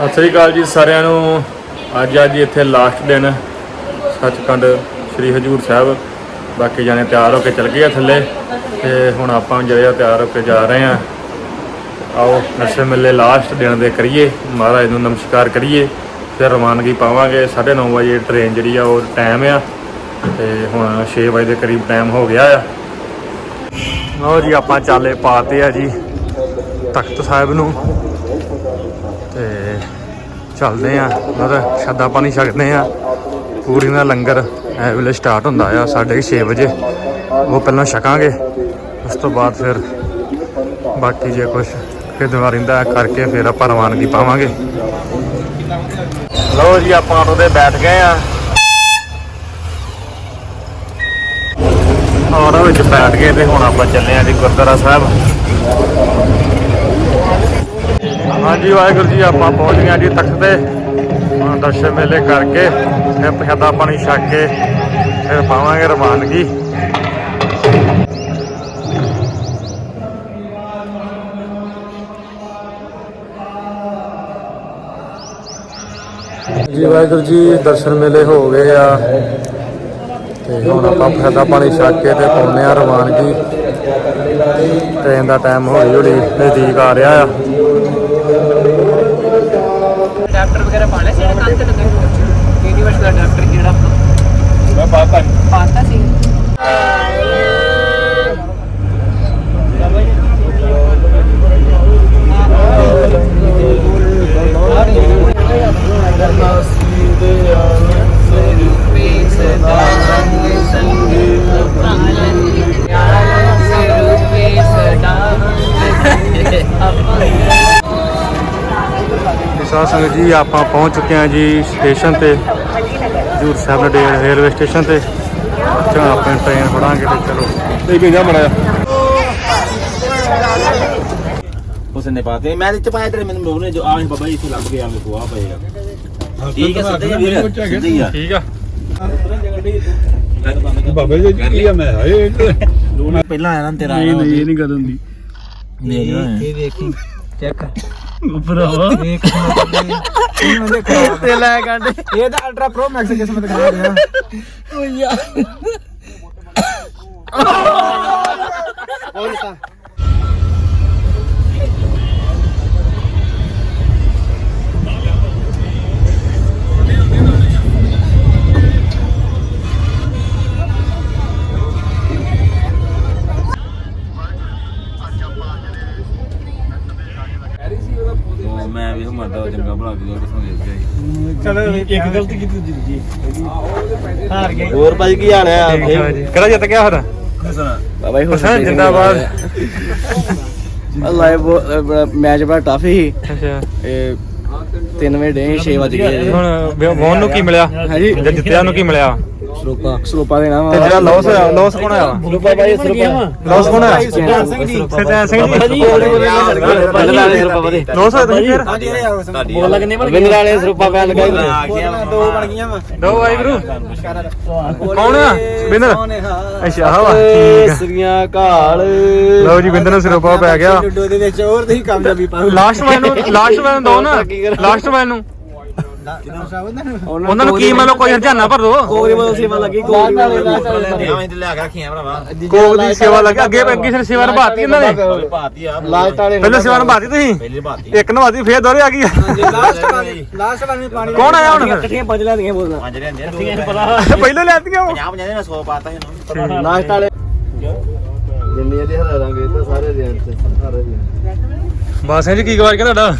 ਸਤਿ ਸ੍ਰੀ ਅਕਾਲ ਜੀ ਸਾਰਿਆਂ ਨੂੰ। ਅੱਜ ਅੱਜ ਇੱਥੇ ਲਾਸਟ ਦਿਨ ਸੱਚਖੰਡ ਸ੍ਰੀ ਹਜੂਰ ਸਾਹਿਬ। ਬਾਕੀ ਜਾਣੇ ਤਿਆਰ ਹੋ ਕੇ ਚੱਲ ਗਏ ਆ ਥੱਲੇ ਤੇ ਹੁਣ ਆਪਾਂ ਜਿਹੜੇ ਆ ਤਿਆਰ ਹੋ ਕੇ ਜਾ ਰਹੇ ਆ। ਆਓ ਨਸ਼ੇ ਮੇਲੇ ਲਾਸਟ ਦਿਨ ਦੇ ਕਰੀਏ। ਮਹਾਰਾਜ ਨੂੰ ਨਮਸਕਾਰ ਕਰੀਏ। ਫਿਰ ਰਵਾਨਗੀ ਪਾਵਾਂਗੇ। 9:30 ਵਜੇ ਟ੍ਰੇਨ ਜਿਹੜੀ ਆ ਉਹ ਟਾਈਮ ਆ। ਤੇ ਹੁਣ 6 ਵਜੇ ਦੇ ਕਰੀਬ ਟਾਈਮ ਹੋ ਗਿਆ ਆ। ਲਓ ਜੀ ਆਪਾਂ ਚਾਲੇ ਪਾਤੇ ਆ ਜੀ ਤਖਤ ਸਾਹਿਬ ਨੂੰ। ਤੇ ਚੱਲਦੇ ਆ ਮਤਲਬ ਸ਼ਰਦਾ ਪਾਣੀ ਛਕਦੇ ਆ। ਪੂਰੀ ਦਾ ਲੰਗਰ ਐ ਵੇਲੇ ਸਟਾਰਟ ਹੁੰਦਾ ਆ 6:30 ਵਜੇ। ਉਹ ਪਹਿਲਾਂ ਛਕਾਂਗੇ, ਉਸ ਤੋਂ ਬਾਅਦ ਫਿਰ ਬਾਕੀ ਜੇ ਕੁਝ ਖਿਦਵਾ ਰਹਿੰਦਾ ਕਰਕੇ ਫਿਰ ਆਪਾਂ ਰਵਾਨਗੀ ਪਾਵਾਂਗੇ। ਲਓ ਜੀ, ਆਪਾਂ ਆਟੋ ਤੇ ਬੈਠ ਗਏ ਆ। ਆਟੋ ਵਿੱਚ ਬੈਠ ਗਏ ਤੇ ਹੁਣ ਆਪਾਂ ਚੱਲੇ ਆ ਜੀ ਗੁਰਦੁਆਰਾ ਸਾਹਿਬ। ਹਾਂਜੀ, ਵਾਹਿਗੁਰੂ ਜੀ, ਆਪਾਂ ਪਹੁੰਚ ਗਏ ਹਾਂ ਜੀ ਤਖਤ ਤੇ। ਹੁਣ ਦਰਸ਼ਨ ਮੇਲੇ ਕਰਕੇ ਫਿਰ ਪ੍ਰਸ਼ਾਦਾ ਪਾਣੀ ਛਕ ਕੇ ਫਿਰ ਪਾਵਾਂਗੇ ਰਵਾਨਗੀ। ਜੀ, ਵਾਹਿਗੁਰੂ ਜੀ, ਦਰਸ਼ਨ ਮੇਲੇ ਹੋ ਗਏ ਆ। ਤੇ ਹੁਣ ਆਪਾਂ ਪ੍ਰਸ਼ਾਦਾ ਪਾਣੀ ਛਕ ਕੇ ਤੇ ਪਾਉਂਦੇ ਆ ਰਵਾਨਗੀ। ਟ੍ਰੇਨ ਦਾ ਟਾਈਮ ਹੌਲੀ ਹੌਲੀ ਨਜ਼ਦੀਕ ਆ ਰਿਹਾ ਆ। ਅਡਾਪਟਰ ਵਗੈਰਾ ਪਾ ਲਿਆ ਸੀ? ਜਿਹੜਾ ਕੰਨ ਤੇ ਲੱਗਾ ਯੂਨੀਵਰਸ ਦਾ ਅਡਾਪਟਰ ਜਿਹੜਾ ਆਪਣਾ? ਮੈਂ ਪਾਤਾ ਪਾਤਾ ਸੀ? ਸਾਧ ਸੰਗਤ ਜੀ ਆਪਾਂ ਪਹੁੰਚ ਚੁੱਕੇ ਹਾਂ ਜੀ ਸਟੇਸ਼ਨ ਤੇ ਹਜੂਰ ਸਾਹਿਬ ਦੇ ਰੇਲਵੇ ਸਟੇਸ਼ਨ ਤੇ। ਚਾ ਆਪਾਂ ਟ੍ਰੇਨ ਫੜਾਂਗੇ ਤੇ ਚਲੋ। ਨਹੀਂ ਭੇਜਾ ਮੜਾ ਉਸਨੇ ਪਾਤੇ ਮੈਂ ਤੇ ਪਾਇਆ ਤੇਰੇ ਮੈਨੂੰ ਉਹਨੇ ਜੋ ਆਹ ਬਾਬਾ ਜੀ ਇੱਥੇ ਲੱਗ ਗਿਆ ਮੇਰੇ ਕੋ ਆ। ਪਏਗਾ ਠੀਕ ਹੈ ਸੱਦੇ ਵੀਰ ਸਿੱਧੀ ਆ। ਠੀਕ ਆ। ਬਾਬੇ ਜੀ ਕੀ ਆ ਮੈਂ ਹਾਏ ਪਹਿਲਾਂ ਆਇਆ ਨਾ ਤੇਰਾ ਨਹੀਂ ਨਹੀਂ ਨਹੀਂ ਕਰਨ ਦੀ ਇਹ ਦੇਖੀ ਚੈੱਕ। ਭਰਾਵਾ ਦੇਖ ਦੇਖੋ। ਤੇ ਲੈ ਗੰਡੇ ਇਹ ਤਾਂ ਅਲਟਰਾ ਪ੍ਰੋ ਮੈਕਸ ਕਿਸਮਤ ਖਾ ਰਿਹਾ ਓ ਯਾਰ। ਉਹ ਮੈਂ ਵੀ ਹਮਰਦਾ ਚੰਗਾ ਬਣਾ ਕੇ ਕਿਸਮ ਦੇ ਗਿਆ ਚਲ ਇੱਕ ਗਲਤੀ ਕੀਤੀ ਜੀ ਹਾਰ ਗਏ ਹੋਰ ਭਾਈ ਕੀ ਹਾਲ ਆ ਕਿਹੜਾ ਜਿੱਤ ਗਿਆ ਫਿਰ ਬਾਬਾ ਜੀ ਹੁਸੈਨ ਜਿੰਦਾਬਾਦ ਲਾਈਵ ਮੈਚ ਬੜਾ ਟਫ ਸੀ ਅੱਛਾ ਇਹ 3 ਵਜੇ ਡੇ 6 ਵਜ ਗਏ ਹੁਣ ਮੋਹਨ ਨੂੰ ਕੀ ਮਿਲਿਆ ਹਾਂਜੀ ਜੇ ਜਿੱਤਿਆ ਨੂੰ ਕੀ ਮਿਲਿਆ ਸਰੂਪਾ। ਸਰੂਪਾ ਦੇ ਨਾਮ ਤੇ ਜਿਹੜਾ ਲਾਸ ਹੋਇਆ ਲਾਸ ਕੋਣ ਆਇਆ ਸਰੂਪਾ ਭਾਈ ਸਰੂਪਾ ਲਾਸ ਕੋਣ ਆਇਆ ਸਰਦਾਰ ਸਿੰਘ ਜੀ। ਸਤਿਆ ਸਿੰਘ ਜੀ। ਬੰਦ ਲਾਲੇ ਸਰੂਪਾ ਵਧੇ ਲਾਸ ਹੋਇਆ ਤੁਸੀਂ ਫਿਰ? ਬੋਲ ਲੱਗਨੇ ਬਿੰਦ ਲਾਲੇ ਸਰੂਪਾ ਪੈਣ ਲੱਗਾ ਦੋ ਬਣ ਗਈਆਂ ਵਾ। ਦੋ ਵਾਹਿਗੁਰੂ। ਕੌਣ ਆ? ਬਿੰਦਰ। ਅੱਛਾ ਹਾਂ ਵਾ ਠੀਕ ਆ। ਸ੍ਰੀਆਂ ਕਾਲ। ਲਓ ਜੀ ਬਿੰਦਰ ਨੂੰ ਸਿਰੋਪਾ ਪੈ ਗਿਆ। ਲੁੱਡੋ ਦੇ ਵਿੱਚ ਹੋਰ ਤੁਸੀਂ ਕਾਮਯਾਬੀ ਪਾਓ। ਲਾਸਟ ਮੈਨ ਨੂੰ ਲਾਸਟ ਮੈਨ ਦੋ ਨਾ। ਲਾਸਟ ਮੈਨ ਨੂੰ। ਉਹਨਾਂ ਨੂੰ ਕੀ ਮੰਨ ਲਓ ਕੋਈ ਹਰਜਾਨਾ ਭਰ ਦੋ। ਕੋਰੀ ਮਨ ਸੇਵਾ ਲੱਗੀ ਕੋਰੀ ਕੋਕ ਦੀ ਸੇਵਾ ਲੱਗ ਅੱਗੇ ਅੱਗੇ ਸਿਰ ਸੇਵਾ ਨਿਭਾਤੀ ਇਹਨਾਂ ਨੇ। ਲਾਸਟ ਵਾਲੇ ਪਹਿਲਾਂ ਸੇਵਾ ਨਿਭਾਤੀ ਤੁਸੀਂ। ਇੱਕ ਨਿਭਾਤੀ ਫੇਰ ਦੋਰੇ ਆ ਗਈ ਲਾਸਟ ਵਾਲੀ ਲਾਸਟ ਵਾਲੀ ਪਾਣੀ ਕੌਣ ਆਇਆ ਹੁਣ? ਇਕੱਠੀਆਂ ਪੰਜ ਲੈਂਦੀਆਂ ਬੋਲਣਾ ਪਹਿਲਾਂ ਲੈਤੀਆਂ ਉਹ। ਲਾਸਟ ਵਾਲੇ। ਜਿੰਨੀ ਇਹਦੇ ਹਰਾ ਰੰਗ ਇਹ ਤਾਂ ਸਾਰੇ ਦੇ ਸਾਰੇ ਦੇ ਬਸ ਜੀ ਕੀ ਗਵਾਰ ਗਿਆ ਤੁਹਾਡਾ?